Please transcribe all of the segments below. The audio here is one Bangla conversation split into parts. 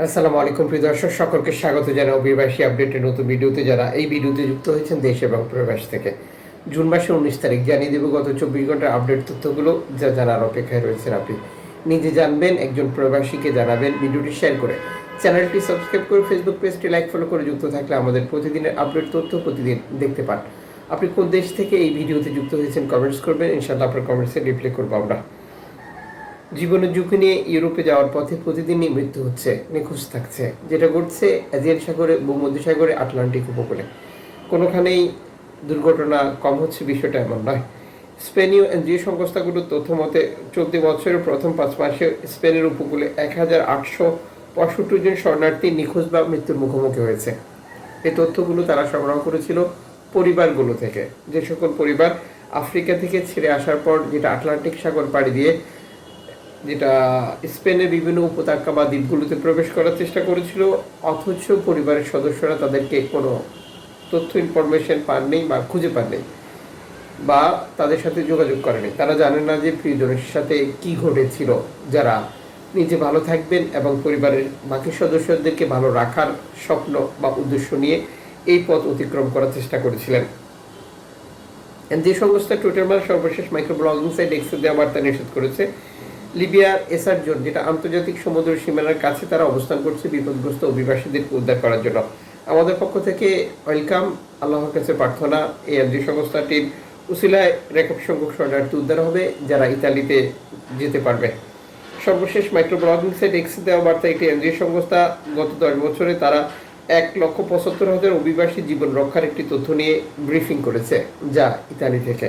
আসসালামু আলাইকুম, প্রিয় দর্শক, সকলকে স্বাগত জানাই অভিবাসী আপডেটের নতুন ভিডিওতে। যারা এই ভিডিওতে যুক্ত হয়েছেন দেশ এবং প্রবাস থেকে, জুন মাসের উনিশ তারিখ জানিয়ে দেবো গত চব্বিশ ঘণ্টার আপডেট তথ্যগুলো, যা জানার অপেক্ষায় রয়েছেন আপনি। নিজে জানবেন, একজন প্রবাসীকে জানাবেন ভিডিওটি শেয়ার করে। চ্যানেলটি সাবস্ক্রাইব করে ফেসবুক পেজটি লাইক, ফলো করে যুক্ত থাকলে আমাদের প্রতিদিনের আপডেট তথ্য প্রতিদিন দেখতে পান। আপনি কোন দেশ থেকে এই ভিডিওতে যুক্ত হয়েছেন, কমেন্টস করবেন। ইনশাআল্লাহ আপনার কমেন্টসে রিপ্লাই করব আমরা। জীবনের ঝুঁকি নিয়ে ইউরোপে যাওয়ার পথে প্রতিদিনই মৃত্যু হচ্ছে, নিখোঁজ থাকছে, যেটা ঘটছে এজিয়ান সাগরে ভূমধ্যসাগরে আটলান্টিক উপকূলে। কোনোখানেই দুর্ঘটনা কম হচ্ছে বিষয়টা এমন নয়। স্পেনীয় এনজিও সংস্থাগুলোর তথ্য মতে, চলতি বছরের প্রথম পাঁচ মাসে স্পেনের উপকূলে এক হাজার আটশো পঁয়ষট্টি জন শরণার্থী নিখোঁজ বা মৃত্যুর মুখোমুখি হয়েছে। এই তথ্যগুলো তারা সংগ্রহ করেছিল পরিবারগুলো থেকে। যে সকল পরিবার আফ্রিকা থেকে ছেড়ে আসার পর যেটা আটলান্টিক সাগর পাড়ি দিয়ে যেটা স্পেনের বিভিন্ন উপত্যকা বা দ্বীপগুলোতে প্রবেশ করার চেষ্টা করেছিল, অথচ পরিবারের সদস্যরা তাদেরকে কোনো তথ্য ইনফরমেশন পাননি বা খুঁজে পাননি বা তাদের সাথে যোগাযোগ করেনি। তারা জানেন না যে প্রিয়জনের সাথে কি ঘটেছিল, যারা নিজে ভালো থাকবেন এবং পরিবারের বাকি সদস্যদেরকে ভালো রাখার স্বপ্ন বা উদ্দেশ্য নিয়ে এই পথ অতিক্রম করার চেষ্টা করেছিলেন। যে সংস্থা টুইটার সর্বশেষ মাইক্রো ব্লগিং সাইট এক্সে দেওয়া বার্তা নিষেধ করেছে লিবিয়ার এসআর জোন যেটা আন্তর্জাতিক সমুদ্র সীমানার কাছে তারা অবস্থান করছে বিপদগ্রস্ত অভিবাসীদেরকে উদ্ধার করার জন্য। আমাদের পক্ষ থেকে ওয়েলকাম, আল্লাহর কাছে প্রার্থনা, এই এনজিও সংস্থাটির উসিলায় রেকর্ড সংখ্যক শরণার্থী উদ্ধার হবে, যারা ইতালিতে যেতে পারবে। সর্বশেষ মাইক্রো ব্লগিং সাইট এক্সে দেওয়া বার্তা একটি এনজিও সংস্থা, গত দশ বছরে তারা এক লক্ষ পঁচাত্তর হাজার অভিবাসী জীবন রক্ষার একটি তথ্য নিয়ে ব্রিফিং করেছে, যা ইতালি থেকে।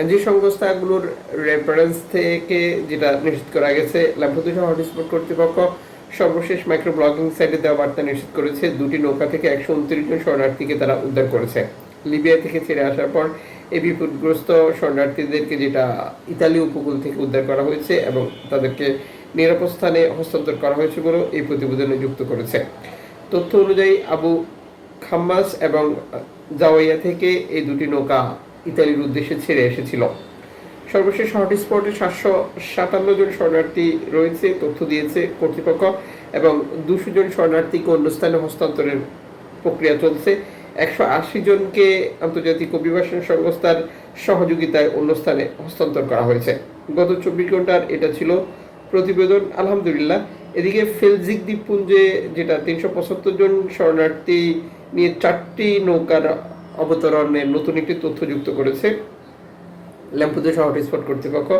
এনজিও সংস্থাগুলোর রেফারেন্স থেকে যেটা নিশ্চিত করা গেছে ল্যাম্পোদুসা হটস্পট কর্তৃপক্ষ সর্বশেষ মাইক্রো ব্লগিং সাইটে দেওয়া বার্তা নিশ্চিত করেছে, দুটি নৌকা থেকে একশো উনত্রিশ জন শরণার্থীকে তারা উদ্ধার করেছে। লিবিয়া থেকে ছেড়ে আসার পর এই বিপদগ্রস্ত শরণার্থীদেরকে যেটা ইতালি উপকূল থেকে উদ্ধার করা হয়েছে এবং তাদেরকে নিরাপদ স্থানে হস্তান্তর করা হয়েছে বলেও এই প্রতিবেদনে যুক্ত করেছে। তথ্য অনুযায়ী আবু খাম্মাস এবং জাওয়াইয়া থেকে এই দুটি নৌকা ইতালির উদ্দেশ্যে ছেড়ে এসেছিল। সর্বশেষ হটস্পটে সাতশো সাতান্ন জন শরণার্থী রয়েছে, তথ্য দিয়েছে কর্তৃপক্ষ, এবং দুশো জন শরণার্থীকে অন্য স্থানে হস্তান্তরের প্রক্রিয়া চলছে। একশো আশি জনকে আন্তর্জাতিক অভিবাসন সংস্থার সহযোগিতায় অন্য স্থানে হস্তান্তর করা হয়েছে। গত চব্বিশ ঘণ্টার এটা ছিল প্রতিবেদন, আলহামদুলিল্লাহ। এদিকে ফেলজিক দ্বীপপুঞ্জে যেটা তিনশো পঁচাত্তর জন শরণার্থী নিয়ে চারটি নৌকার অবতরণের নতুন একটি তথ্য যুক্ত করেছে ল্যাম্পুদোসা হটস্পট কর্তৃপক্ষ।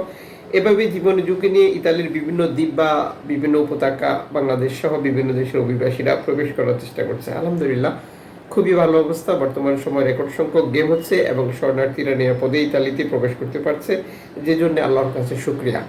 এভাবে জীবন ঝুঁকি নিয়ে ইতালির বিভিন্ন দ্বীপ বা বিভিন্ন উপত্যকা বাংলাদেশ সহ বিভিন্ন দেশের অভিবাসীরা প্রবেশ করার চেষ্টা করছে। আলহামদুলিল্লাহ, খুবই ভালো অবস্থা। বর্তমান সময় রেকর্ড সংখ্যক গেম হচ্ছে এবং শরণার্থীরা নিরাপদে ইতালিতে প্রবেশ করতে পারছে। যে জন্য আল্লাহর কাছে শুক্রিয়া।